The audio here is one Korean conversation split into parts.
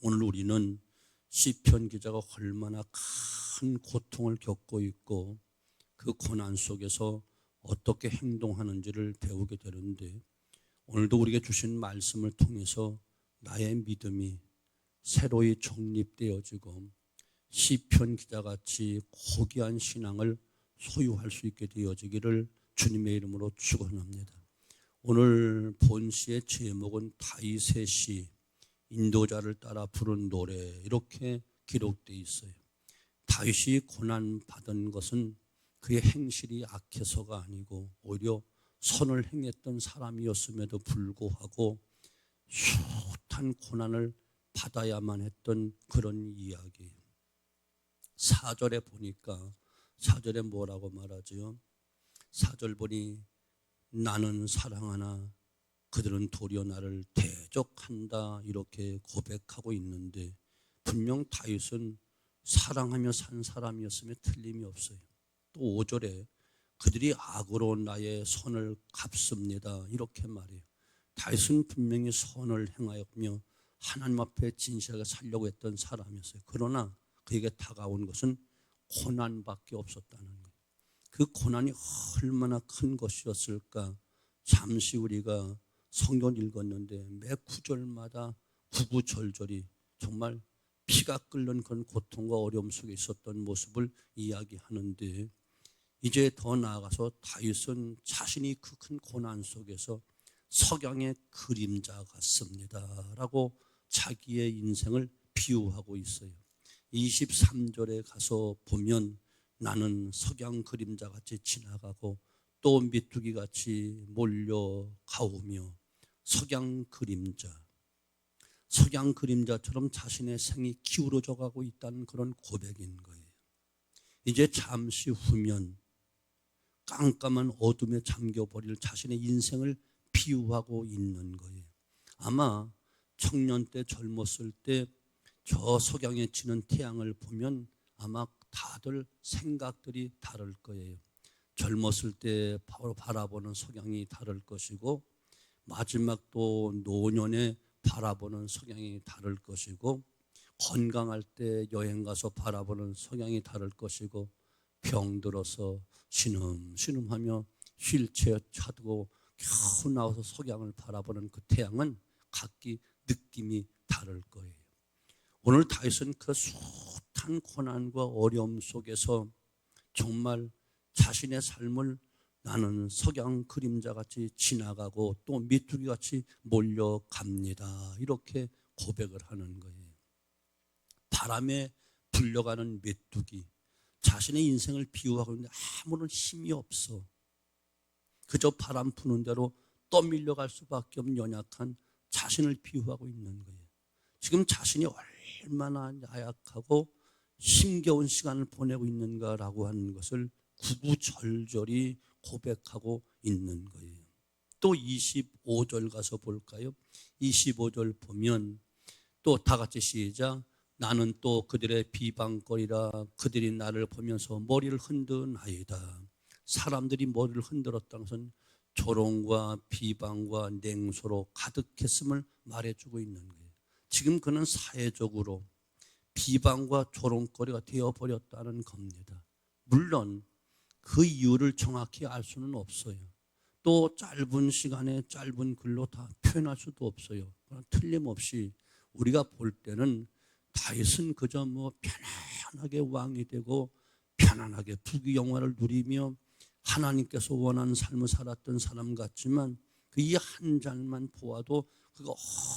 오늘 우리는 시편 기자가 얼마나 큰 고통을 겪고 있고 그 고난 속에서 어떻게 행동하는지를 배우게 되는데 오늘도 우리에게 주신 말씀을 통해서 나의 믿음이 새로이 정립되어지고 시편 기자같이 고귀한 신앙을 소유할 수 있게 되어지기를 주님의 이름으로 축원합니다. 오늘 본시의 제목은 다윗의 시 인도자를 따라 부른 노래 이렇게 기록되어 있어요. 다윗이 고난 받은 것은 그의 행실이 악해서가 아니고 오히려 선을 행했던 사람이었음에도 불구하고 숱한 고난을 받아야만 했던 그런 이야기. 사절에 보니까 사절에 뭐라고 말하지요? 사절 보니 나는 사랑하나 그들은 도리어 나를 대 적한다 이렇게 고백하고 있는데 분명 다윗은 사랑하며 산 사람이었음에 틀림이 없어요. 또 5절에 그들이 악으로 나의 선을 갚습니다. 이렇게 말해요. 다윗은 분명히 선을 행하였며 하나님 앞에 진실하게 살려고 했던 사람이었어요. 그러나 그에게 다가온 것은 고난밖에 없었다는 거예요. 그 고난이 얼마나 큰 것이었을까? 잠시 우리가 성경 읽었는데 매 구절마다 구구절절이 정말 피가 끓는 그런 고통과 어려움 속에 있었던 모습을 이야기하는데 이제 더 나아가서 다윗은 자신이 그 큰 고난 속에서 석양의 그림자 같습니다라고 자기의 인생을 비유하고 있어요. 23절에 가서 보면 나는 석양 그림자 같이 지나가고 또 미투기 같이 몰려가오며 석양 그림자 석양 그림자처럼 자신의 생이 기울어져 가고 있다는 그런 고백인 거예요. 이제 잠시 후면 깜깜한 어둠에 잠겨버릴 자신의 인생을 비유하고 있는 거예요. 아마 청년 때 젊었을 때 저 석양에 치는 태양을 보면 아마 다들 생각들이 다를 거예요. 젊었을 때 바로 바라보는 석양이 다를 것이고 마지막 또 노년에 바라보는 석양이 다를 것이고 건강할 때 여행 가서 바라보는 석양이 다를 것이고 병들어서 신음신음하며 휠체어 차두고 겨우 나와서 석양을 바라보는 그 태양은 각기 느낌이 다를 거예요. 오늘 다윗은 그 숱한 고난과 어려움 속에서 정말 자신의 삶을 나는 석양 그림자 같이 지나가고 또 미투기 같이 몰려갑니다. 이렇게 고백을 하는 거예요. 바람에 불려가는 메뚜기. 자신의 인생을 비유하고 있는데 아무런 힘이 없어. 그저 바람 부는 대로 떠밀려갈 수밖에 없는 연약한 자신을 비유하고 있는 거예요. 지금 자신이 얼마나 야약하고 힘겨운 시간을 보내고 있는가라고 하는 것을 구구절절히 고백하고 있는 거예요. 또 25절 가서 볼까요? 25절 보면 또 다 같이 시작. 나는 또 그들의 비방거리라 그들이 나를 보면서 머리를 흔드나이다. 사람들이 머리를 흔들었다는 것은 조롱과 비방과 냉소로 가득했음을 말해주고 있는 거예요. 지금 그는 사회적으로 비방과 조롱거리가 되어버렸다는 겁니다. 물론 그 이유를 정확히 알 수는 없어요. 또 짧은 시간에 짧은 글로 다 표현할 수도 없어요. 틀림없이 우리가 볼 때는 다윗은 그저 뭐 편안하게 왕이 되고 편안하게 부귀 영화를 누리며 하나님께서 원하는 삶을 살았던 사람 같지만 그 이한 장만 보아도 그가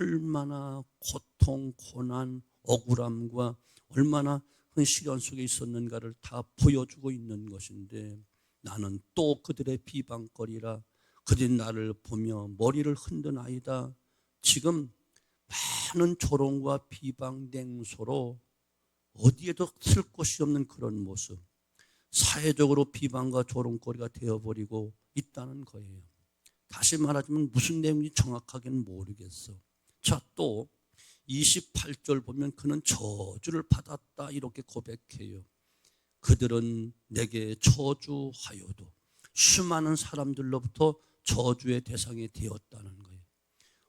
얼마나 고통, 고난, 억울함과 얼마나 그 시련 속에 있었는가를 다 보여주고 있는 것인데 나는 또 그들의 비방거리라 그들이 나를 보며 머리를 흔드나이다. 지금 많은 조롱과 비방 냉소로 어디에도 쓸 곳이 없는 그런 모습. 사회적으로 비방과 조롱거리가 되어버리고 있다는 거예요. 다시 말하자면 무슨 내용인지 정확하게는 모르겠어. 자, 또 28절 보면 그는 저주를 받았다 이렇게 고백해요. 그들은 내게 저주하여도 수많은 사람들로부터 저주의 대상이 되었다는 거예요.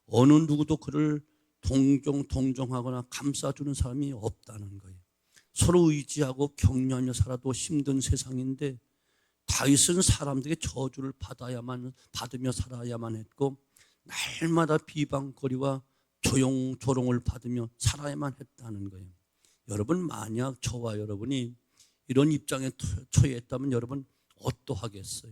어느 누구도 그를 동정 동정하거나 감싸주는 사람이 없다는 거예요. 서로 의지하고 격려하며 살아도 힘든 세상인데 다윗은 사람들에게 저주를 받아야만 받으며 살아야만 했고 날마다 비방거리와 조용조롱을 받으며 살아야만 했다는 거예요. 여러분 만약 저와 여러분이 이런 입장에 처했다면 여러분 어떠하겠어요?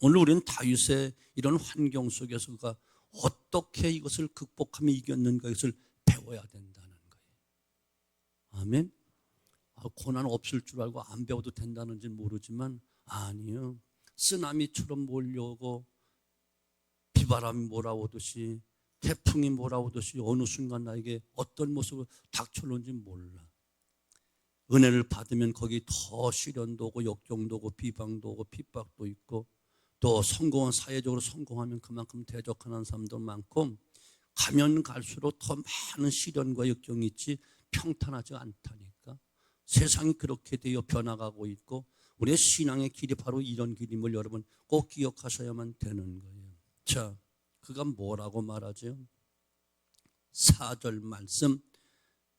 오늘 우리는 다윗의 이런 환경 속에서 그가 어떻게 이것을 극복하며 이겼는가 이것을 배워야 된다는 거예요. 아멘. 아, 고난 없을 줄 알고 안 배워도 된다는지 모르지만 아니요. 쓰나미처럼 몰려오고 비바람이 몰아오듯이 태풍이 몰아오듯이 어느 순간 나에게 어떤 모습으로 닥쳐오는지 몰라. 은혜를 받으면 거기 더 시련도 오고 역경도 오고 비방도 오고 핍박도 있고 또 성공한 사회적으로 성공하면 그만큼 대적하는 사람도 많고 가면 갈수록 더 많은 시련과 역경이 있지 평탄하지 않다니까 세상이 그렇게 되어 변화가고 있고 우리의 신앙의 길이 바로 이런 길임을 여러분 꼭 기억하셔야만 되는 거예요. 자, 그가 뭐라고 말하죠? 4절 말씀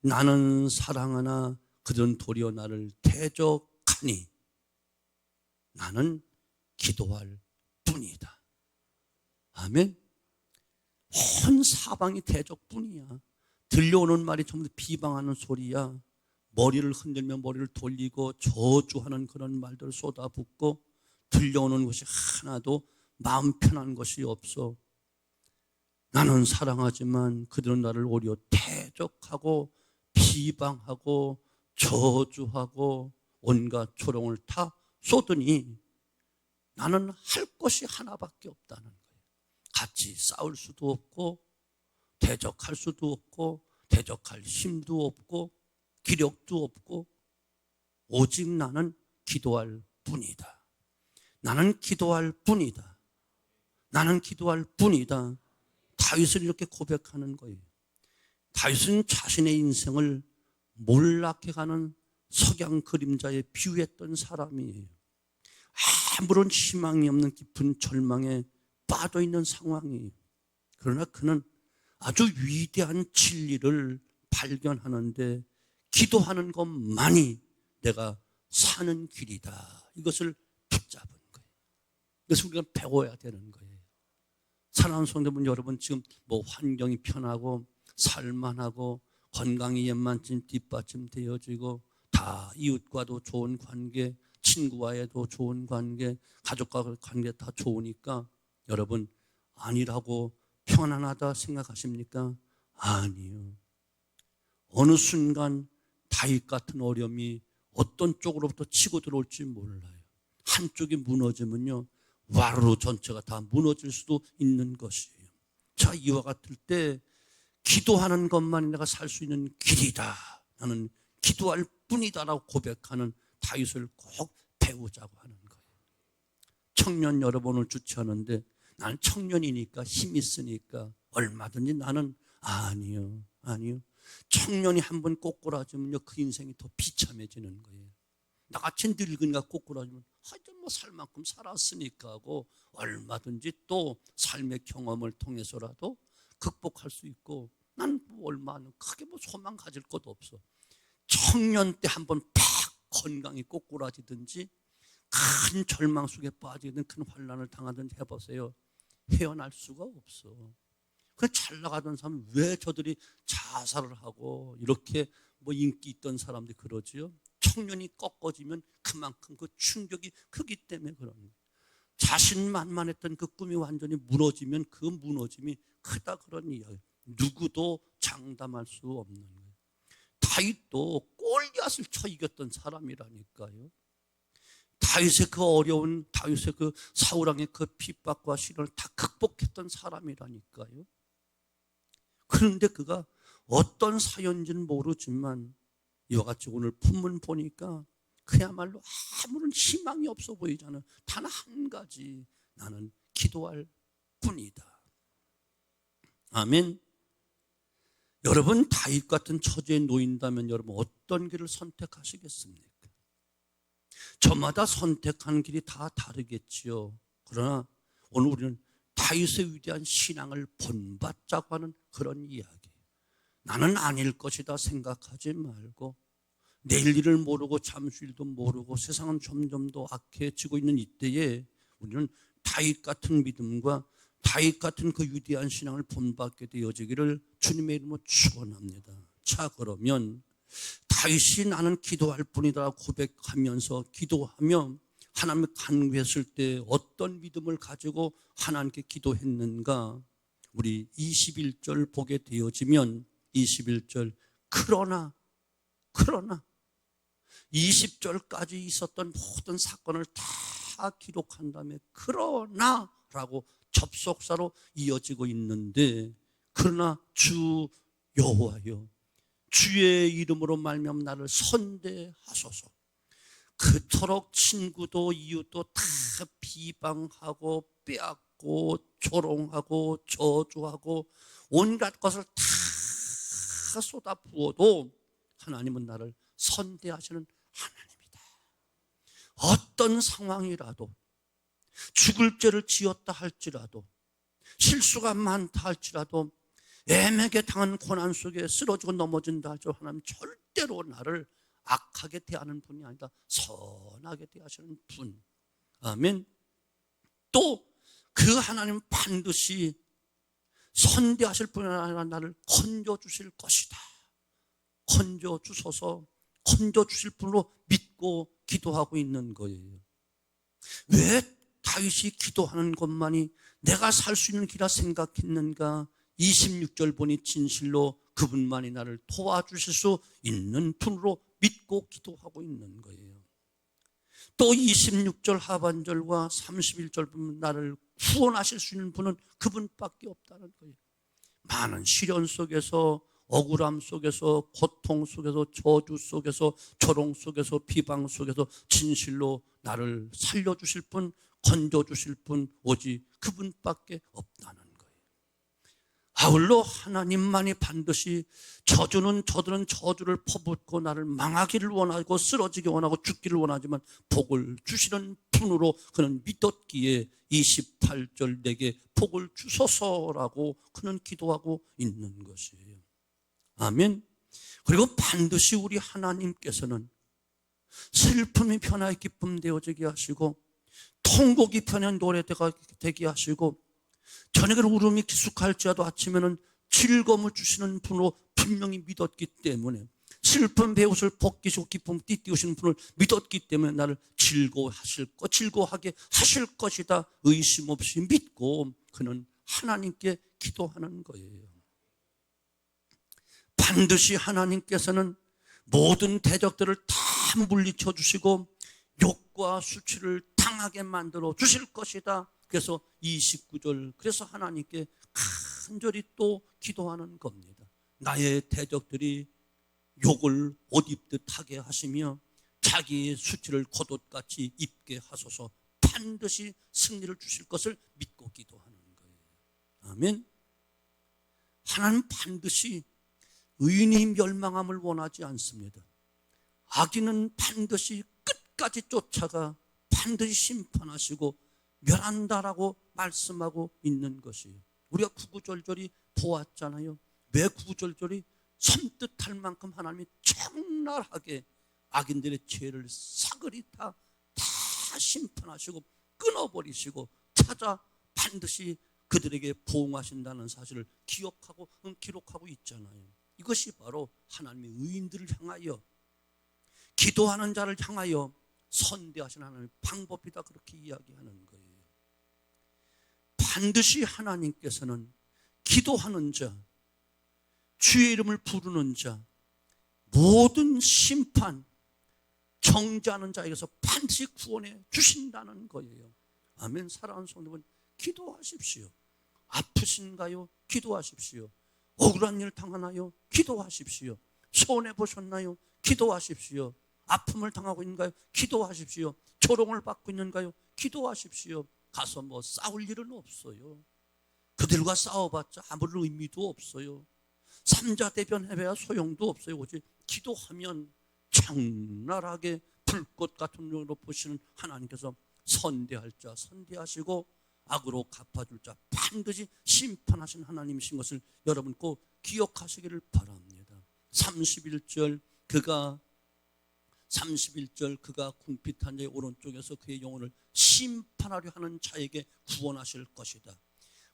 나는 사랑하나 그들은 도리어 나를 대적하니 나는 기도할 뿐이다. 아멘. 온 사방이 대적뿐이야. 들려오는 말이 전부 비방하는 소리야. 머리를 흔들며 머리를 돌리고 저주하는 그런 말들을 쏟아붓고 들려오는 것이 하나도 마음 편한 것이 없어. 나는 사랑하지만 그들은 나를 오히려 대적하고 비방하고 저주하고 온갖 조롱을 다 쏟으니 나는 할 것이 하나밖에 없다는 거예요. 같이 싸울 수도 없고 대적할 수도 없고 대적할 힘도 없고 기력도 없고 오직 나는 기도할 뿐이다. 나는 기도할 뿐이다. 나는 기도할 뿐이다. 다윗을 이렇게 고백하는 거예요. 다윗은 자신의 인생을 몰락해 가는 석양 그림자에 비유했던 사람이에요. 아무런 희망이 없는 깊은 절망에 빠져 있는 상황이에요. 그러나 그는 아주 위대한 진리를 발견하는데 기도하는 것만이 내가 사는 길이다. 이것을 붙잡은 거예요. 그래서 우리가 배워야 되는 거예요. 사랑하는 성도분 여러분 지금 뭐 환경이 편하고 살만하고 건강이 옛만큼 뒷받침 되어지고 다 이웃과도 좋은 관계 친구와의도 좋은 관계, 가족과 관계 다 좋으니까 여러분 아니라고 편안하다 생각하십니까? 아니요. 어느 순간 다윗 같은 어려움이 어떤 쪽으로부터 치고 들어올지 몰라요. 한쪽이 무너지면요. 와르르 전체가 다 무너질 수도 있는 것이에요. 자, 이와 같을 때 기도하는 것만이 내가 살 수 있는 길이다. 나는 기도할 뿐이다라고 고백하는 다윗을 꼭 배우자고 하는 거예요. 청년 여러분을 주최하는데 나는 청년이니까 힘 있으니까 얼마든지 나는 아니요, 아니요. 청년이 한 번 꼬꾸라지면요 그 인생이 더 비참해지는 거예요. 나같이 늙은이가 꼬꾸라지면 하여튼 뭐 살 만큼 살았으니까 하고 얼마든지 또 삶의 경험을 통해서라도 극복할 수 있고 난 뭐 얼마나 크게 뭐 소망 가질 것도 없어. 청년 때 한번 팍 건강이 꼬꾸라지든지 큰 절망 속에 빠지든 큰 환란을 당하든지 해보세요. 헤어날 수가 없어. 그잘 나가던 사람 왜 저들이 자살을 하고 이렇게 뭐 인기 있던 사람들이 그러지요? 청년이 꺾어지면 그만큼 그 충격이 크기 때문에 그런 거예요. 자신만만했던 그 꿈이 완전히 무너지면 그 무너짐이 크다 그런 이야기. 누구도 장담할 수 없는 거예요. 다윗도 골리앗을 쳐 이겼던 사람이라니까요. 다윗의 그 어려운 다윗의 그 사울 왕의 그 핍박과 시련을 다 극복했던 사람이라니까요. 그런데 그가 어떤 사연인지는 모르지만 이와 같이 오늘 본문 보니까 그야말로 아무런 희망이 없어 보이잖아요. 단한 가지 나는 기도할 뿐이다. 아멘. 여러분 다윗 같은 처지에 놓인다면 여러분 어떤 길을 선택하시겠습니까? 저마다 선택하는 길이 다 다르겠지요. 그러나 오늘 우리는 다윗의 위대한 신앙을 본받자고 하는 그런 이야기. 나는 아닐 것이다 생각하지 말고 내일 일을 모르고 잠수일도 모르고 세상은 점점 더 악해지고 있는 이때에 우리는 다윗 같은 믿음과 다윗 같은 그 위대한 신앙을 본받게 되어지기를 주님의 이름으로 축원합니다. 자 그러면 다윗이 나는 기도할 뿐이다 고백하면서 기도하며 하나님을 간구했을 때 어떤 믿음을 가지고 하나님께 기도했는가? 우리 21절 보게 되어지면 21절 그러나 그러나. 20절까지 있었던 모든 사건을 다 기록한 다음에 그러나라고 접속사로 이어지고 있는데 그러나 주 여호와여 주의 이름으로 말미암아 나를 선대하소서. 그토록 친구도 이웃도 다 비방하고 빼앗고 조롱하고 저주하고 온갖 것을 다 쏟아 부어도 하나님은 나를 선대하시는 하나님이다. 어떤 상황이라도 죽을 죄를 지었다 할지라도 실수가 많다 할지라도 애매하게 당한 고난 속에 쓰러지고 넘어진다 할지라도 하나님 절대로 나를 악하게 대하는 분이 아니다. 선하게 대하시는 분. 아멘. 또 그 하나님 반드시 선대하실 분이 아니라 나를 건져 주실 것이다. 건져 주소서 건져 주실 분으로 믿고 기도하고 있는 거예요. 왜 다윗이 기도하는 것만이 내가 살 수 있는 길이라 생각했는가? 26절 보니 진실로 그분만이 나를 도와주실 수 있는 분으로 믿고 기도하고 있는 거예요. 또 26절 하반절과 31절 보면 나를 구원하실 수 있는 분은 그분밖에 없다는 거예요. 많은 시련 속에서 억울함 속에서 고통 속에서 저주 속에서 조롱 속에서 비방 속에서 진실로 나를 살려주실 분 건져주실 분 오직 그분밖에 없다는 거예요. 아울러 하나님만이 반드시 저주는 저들은 저주를 퍼붓고 나를 망하기를 원하고 쓰러지기 원하고 죽기를 원하지만 복을 주시는 분으로 그는 믿었기에 28절 내게 복을 주소서라고 그는 기도하고 있는 것이에요. 아멘. 그리고 반드시 우리 하나님께서는 슬픔이 편하게 기쁨 되어지게 하시고 통곡이 편한 노래가 되게 하시고 저녁에 울음이 기숙할지라도 아침에는 즐거움을 주시는 분으로 분명히 믿었기 때문에 슬픈 배옷을 벗기시고 기쁨 띠띠우시는 분을 믿었기 때문에 나를 즐거워하실 것, 즐거워하게 하실 것이다 의심 없이 믿고 그는 하나님께 기도하는 거예요. 반드시 하나님께서는 모든 대적들을 다 물리쳐 주시고 욕과 수치를 당하게 만들어 주실 것이다. 그래서 29절 그래서 하나님께 간절히 또 기도하는 겁니다. 나의 대적들이 욕을 옷 입듯 하게 하시며 자기의 수치를 겉옷같이 입게 하소서 반드시 승리를 주실 것을 믿고 기도하는 거예요. 아멘. 하나님 반드시 의인이 멸망함을 원하지 않습니다. 악인은 반드시 끝까지 쫓아가 반드시 심판하시고 멸한다라고 말씀하고 있는 것이에요. 우리가 구구절절히 보았잖아요. 왜 구구절절히 섬뜩할 만큼 하나님이 적나라하게 악인들의 죄를 사거리 다, 다 심판하시고 끊어버리시고 찾아 반드시 그들에게 보응하신다는 사실을 기억하고 기록하고 있잖아요. 이것이 바로 하나님의 의인들을 향하여 기도하는 자를 향하여 선대하시는 하나님의 방법이다 그렇게 이야기하는 거예요. 반드시 하나님께서는 기도하는 자, 주의 이름을 부르는 자, 모든 심판, 정죄하는 자에게서 반드시 구원해 주신다는 거예요. 아멘. 사랑하는 성도분, 기도하십시오. 아프신가요? 기도하십시오. 억울한 일 당하나요? 기도하십시오. 손해 보셨나요? 기도하십시오. 아픔을 당하고 있는가요? 기도하십시오. 조롱을 받고 있는가요? 기도하십시오. 가서 뭐 싸울 일은 없어요. 그들과 싸워봤자 아무런 의미도 없어요. 삼자 대변 해봐야 소용도 없어요. 오직 기도하면 장날하게 불꽃 같은 눈으로 보시는 하나님께서 선대할 자 선대하시고 악으로 갚아줄 자 반드시 심판하신 하나님이신 것을 여러분 꼭 기억하시기를 바랍니다. 31절 그가 31절 그가 궁핍한 자의 오른쪽에서 그의 영혼을 심판하려 하는 자에게 구원하실 것이다.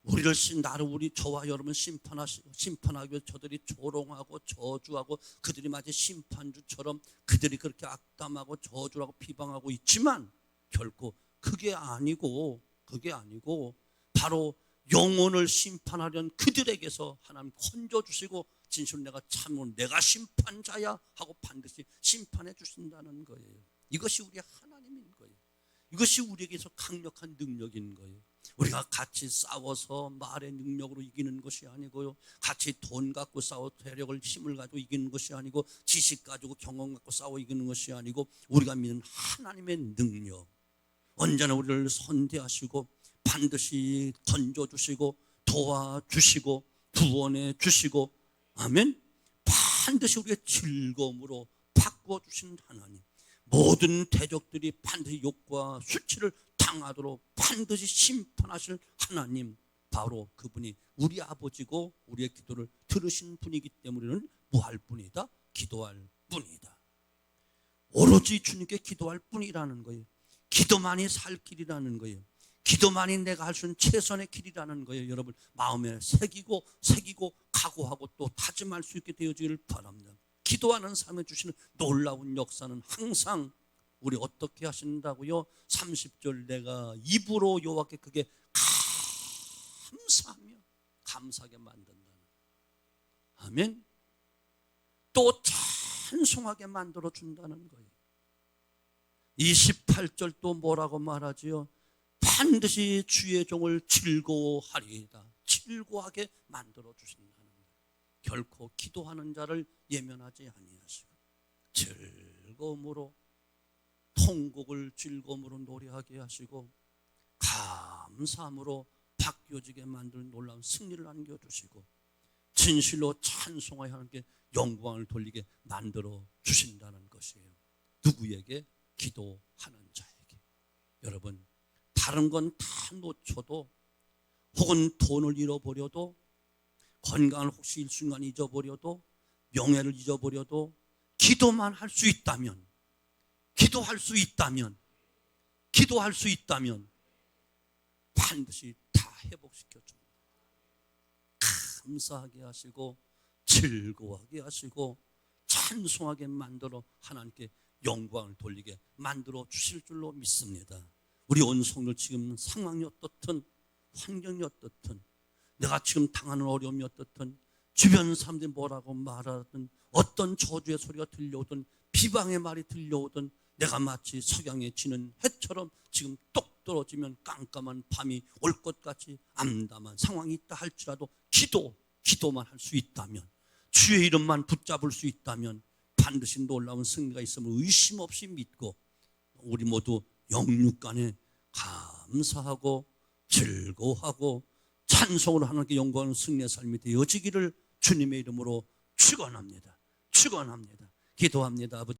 우리를 신 나를 우리 저와 여러분 심판하시 심판하기 위해 저들이 조롱하고 저주하고 그들이 마치 심판주처럼 그들이 그렇게 악담하고 저주하고 비방하고 있지만 결코 그게 아니고 그게 아니고 바로 영혼을 심판하려는 그들에게서 하나님 건져 주시고 진실 내가 참으로 내가 심판자야 하고 반드시 심판해 주신다는 거예요. 이것이 우리 하나님인 거예요. 이것이 우리에게서 강력한 능력인 거예요. 우리가 같이 싸워서 말의 능력으로 이기는 것이 아니고요. 같이 돈 갖고 싸워 대력을 힘을 가지고 이기는 것이 아니고 지식 가지고 경험 갖고 싸워 이기는 것이 아니고 우리가 믿는 하나님의 능력. 언제나 우리를 선대하시고 반드시 건져 주시고 도와 주시고 구원해 주시고 아멘. 반드시 우리의 즐거움으로 바꾸어 주신 하나님. 모든 대적들이 반드시 욕과 수치를 당하도록 반드시 심판하실 하나님 바로 그분이 우리 아버지고 우리의 기도를 들으신 분이기 때문에는 뭐할 뿐이다 기도할 뿐이다. 오로지 주님께 기도할 뿐이라는 거예요. 기도만이 살 길이라는 거예요. 기도만이 내가 할 수 있는 최선의 길이라는 거예요 여러분. 마음에 새기고 새기고 각오하고 또 다짐할 수 있게 되어지기를 바랍니다. 기도하는 삶에 주시는 놀라운 역사는 항상 우리 어떻게 하신다고요? 30절 내가 입으로 여호와께 그게 감사하며 감사하게 만든다는 아멘. 또 찬송하게 만들어 준다는 거예요. 28절 또 뭐라고 말하지요? 반드시 주의 종을 즐거워하리이다. 즐거워하게 만들어 주신다는 거예요. 결코 기도하는 자를 예면하지 아니하시고 즐거움으로 통곡을 즐거움으로 노래하게 하시고 감사함으로 바뀌어지게 만드는 놀라운 승리를 안겨주시고 진실로 찬송하여 하나님께 영광을 돌리게 만들어 주신다는 것이에요. 누구에게? 기도하는 자에게. 여러분 다른 건 다 놓쳐도 혹은 돈을 잃어버려도 건강을 혹시 일순간 잊어버려도 명예를 잊어버려도 기도만 할 수 있다면 기도할 수 있다면 기도할 수 있다면 반드시 다 회복시켜 줍니다. 감사하게 하시고 즐거워하게 하시고 찬송하게 만들어 하나님께 영광을 돌리게 만들어 주실 줄로 믿습니다. 우리 온 성도 지금 상황이 어떻든 환경이 어떻든 내가 지금 당하는 어려움이 어떻든 주변 사람들이 뭐라고 말하든 어떤 저주의 소리가 들려오든 비방의 말이 들려오든 내가 마치 석양에 지는 해처럼 지금 똑 떨어지면 깜깜한 밤이 올 것 같이 암담한 상황이 있다 할지라도 기도, 기도만 할 수 있다면 주의 이름만 붙잡을 수 있다면 반드시 놀라운 승리가 있음을 의심 없이 믿고 우리 모두 영육간에 감사하고 즐거워하고 찬송으로 하나님께 영광을 승리의 삶이 되어지기를 주님의 이름으로 축원합니다. 축원합니다. 기도합니다. 아버지